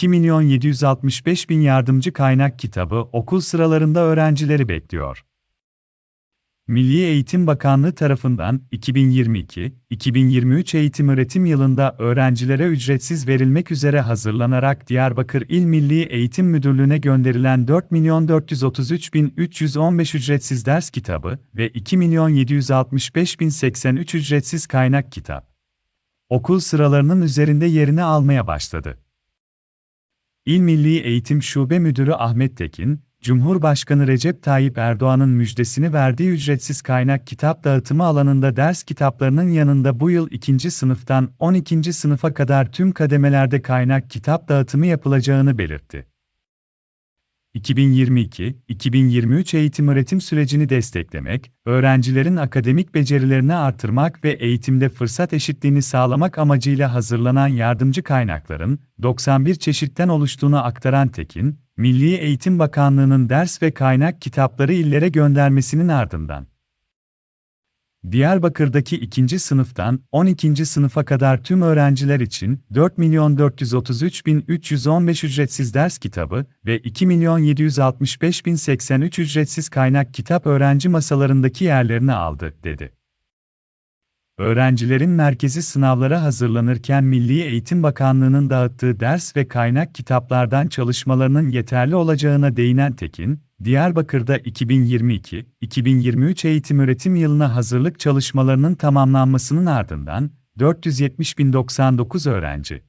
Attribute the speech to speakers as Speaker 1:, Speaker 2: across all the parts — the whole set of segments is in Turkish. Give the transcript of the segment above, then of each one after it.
Speaker 1: 2 milyon 765 bin yardımcı kaynak kitabı okul sıralarında öğrencileri bekliyor. Milli Eğitim Bakanlığı tarafından 2022-2023 eğitim öğretim yılında öğrencilere ücretsiz verilmek üzere hazırlanarak Diyarbakır İl Milli Eğitim Müdürlüğü'ne gönderilen 4.433.315 ücretsiz ders kitabı ve 2.765.083 ücretsiz kaynak kitap okul sıralarının üzerinde yerini almaya başladı. İl Milli Eğitim Şube Müdürü Ahmet Tekin, Cumhurbaşkanı Recep Tayyip Erdoğan'ın müjdesini verdiği ücretsiz kaynak kitap dağıtımı alanında ders kitaplarının yanında bu yıl 2. sınıftan 12. sınıfa kadar tüm kademelerde kaynak kitap dağıtımı yapılacağını belirtti. 2022-2023 eğitim öğretim sürecini desteklemek, öğrencilerin akademik becerilerini artırmak ve eğitimde fırsat eşitliğini sağlamak amacıyla hazırlanan yardımcı kaynakların 91 çeşitten oluştuğunu aktaran Tekin, Milli Eğitim Bakanlığı'nın ders ve kaynak kitapları illere göndermesinin ardından Diyarbakır'daki 2. sınıftan 12. sınıfa kadar tüm öğrenciler için 4.433.315 ücretsiz ders kitabı ve 2.765.083 ücretsiz kaynak kitap öğrenci masalarındaki yerlerini aldı, dedi. Öğrencilerin merkezi sınavlara hazırlanırken Milli Eğitim Bakanlığı'nın dağıttığı ders ve kaynak kitaplardan çalışmalarının yeterli olacağına değinen Tekin, Diyarbakır'da 2022-2023 eğitim öğretim yılına hazırlık çalışmalarının tamamlanmasının ardından 470.099 öğrenci,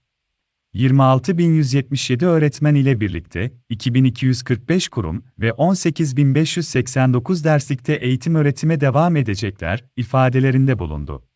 Speaker 1: 26.177 öğretmen ile birlikte 2245 kurum ve 18.589 derslikte eğitim öğretime devam edecekler ifadelerinde bulundu.